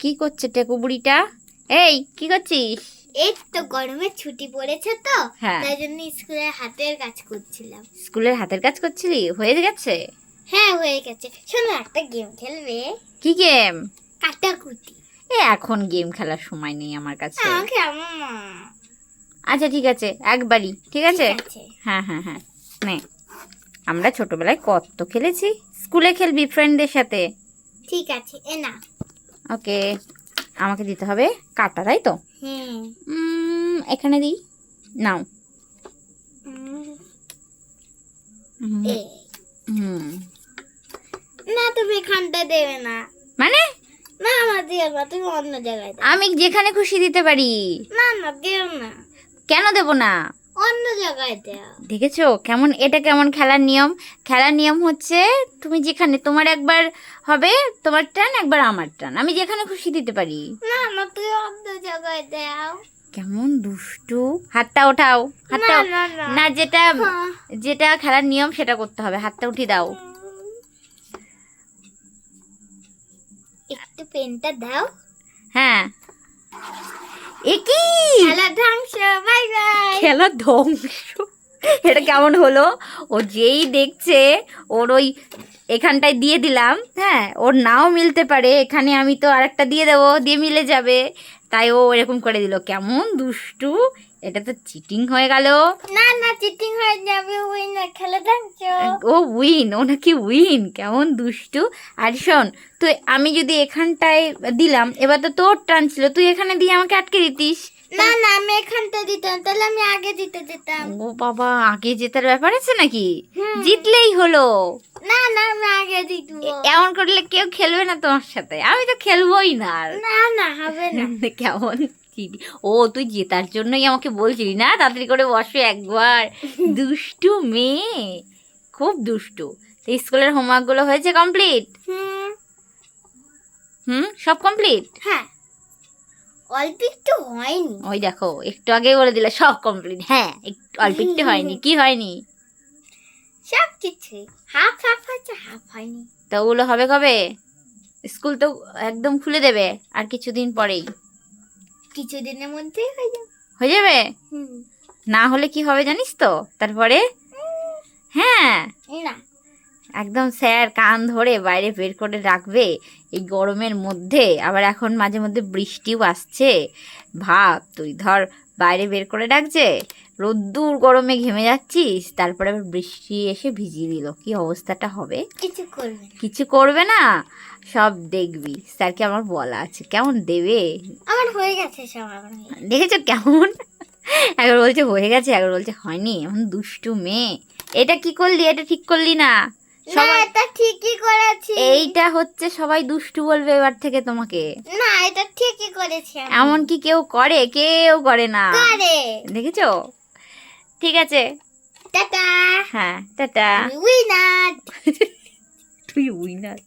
কি করছে টেকু বুড়িটা? এই কি করছিস? এই তো গরমের ছুটি পড়েছে তো হ্যাঁ। তাই জন্য স্কুলের হাতের কাজ করছিলাম। স্কুলের হাতের কাজ করছিলি? হয়ে গেছে? হ্যাঁ হয়ে গেছে। শোনো একটা গেম খেলবে। কি গেম কাটাকুটি। এ এখন গেম খেলার সময় নেই আমার কাছে। আচ্ছা ঠিক আছে একবারই ঠিক আছে? ঠিক আছে। হ্যাঁ হ্যাঁ হ্যাঁ নে। আমরা ছোটবেলায় কত খেলেছি। স্কুলে খেলবি ফ্রেন্ডদের সাথে। ঠিক আছে এ না। ওকে আমাকে দিতে হবে কাটা তাই তো? এখানে দিই। নাও। না তুমি এখানটা দেবে না। মানে? না আমার দিও না তুমি অন্য জায়গায় আমি যেখানে খুশি দিতে পারি। না না দিও না। কেন দেব না? অন্য জায়গায় দেখেছ? কেমন এটা কেমন খেলার নিয়ম? খেলার নিয়ম হচ্ছে তুমি যেখানে তোমার একবার হবে তোমার টান একবার আমার টান। আমি যেখানে খুশি দিতে পারি। না অন্য জায়গায় দাও কেমন দুষ্টু। হাতটা ওঠাও হাতটা না যেটা হ্যাঁ। যেটা খেলার নিয়ম সেটা করতে হবে। হাতটা উঠিয়ে দাও। একটু পেনটা দাও। হ্যাঁ। খেলা ধ্বংস খেলা ধ্বংস। এটা কেমন হলো? ও যেই দেখছে ওর ওই এখানটায় দিয়ে দিলাম হ্যাঁ? ওর নাও মিলতে পারে এখানে আমি তো আর একটা দিয়ে দেবো দিয়ে মিলে যাবে। তাই ও এরকম করে দিল। কেমন দুষ্টু! এটা তো চিটিং হয়ে গেল। না না চিটিং হয়ে যাবে ওই না খেলা ও উইন ও নাকি উইন কেমন দুষ্টু! আর শোন তুই আমি যদি এখানটায় দিলাম এবার তো তোর টান ছিল তুই এখানে দিয়ে আমাকে আটকে দিতিস। না না আমি এখানটা দিতাম তাহলে আমি আগে দিতে দিতাম ও বাবা আগে জেতার ব্যাপার আছে নাকি? জিতলেই হলো। না না আমি আগে এ- এমন করলে কেউ খেলবে না তোমার সাথে। আমি তো খেলবোই না না না হবে না। কেমন ও তুই জেতার জন্যই আমাকে বলছিলি না? তাড়াতাড়ি করে বসো একবার। দুষ্টু মেয়ে। খুব দুষ্টু। স্কুলের হোমওয়ার্কগুলো হয়েছে কমপ্লিট হুম। হুম সব কমপ্লিট হ্যাঁ। অল্প একটু হয়নি। ওই দেখো একটু আগে বলে দিলে সব কমপ্লিট হ্যাঁ একটু অল্প একটু হয়নি। কি হয়নি? সব কিছু হাফ হাফ হয়েছে হাফ হয়নি। তো ওগুলো হবে কবে? স্কুল তো একদম খুলে দেবে আর কিছুদিন পরেই। কিছুদিনের মধ্যেই হয়ে যাবে। হয়ে যাবে? না হলে কি হবে জানিস তো? তারপরে? হ্যাঁ। না। একদম স্যার কান ধরে বাইরে বের করে রাখবে এই গরমের মধ্যে। আবার এখন মাঝে মধ্যে বৃষ্টিও আসছে। ভাব তুই ধর বাইরে বের করে রাখছে রোদ্দুর গরমে ঘেমে যাচ্ছিস তারপরে আবার বৃষ্টি এসে ভিজিয়ে দিল। কি অবস্থাটা হবে? কিছু করবে কিছু করবে না? সব দেখবি। স্যারকে আমার বলা আছে। কেমন দেবে? আমার হয়ে গেছে সব আমার দেখেছ কেমন? একবার বলছে হয়ে গেছে একবার বলছে হয়নি। এমন দুষ্টু মেয়ে। এটা কি করলি? এটা ঠিক করলি না? না এটা ঠিকই করেছি। এইটা হচ্ছে সবাই দুষ্টু বলবে এবার থেকে তোমাকে। না এটা ঠিকই করেছি। এমন কি কেউ করে কেউ করে না। করে। দেখেছ? ঠিক আছে। টাটা। হ্যাঁ টাটা। উইনার তুই উইনার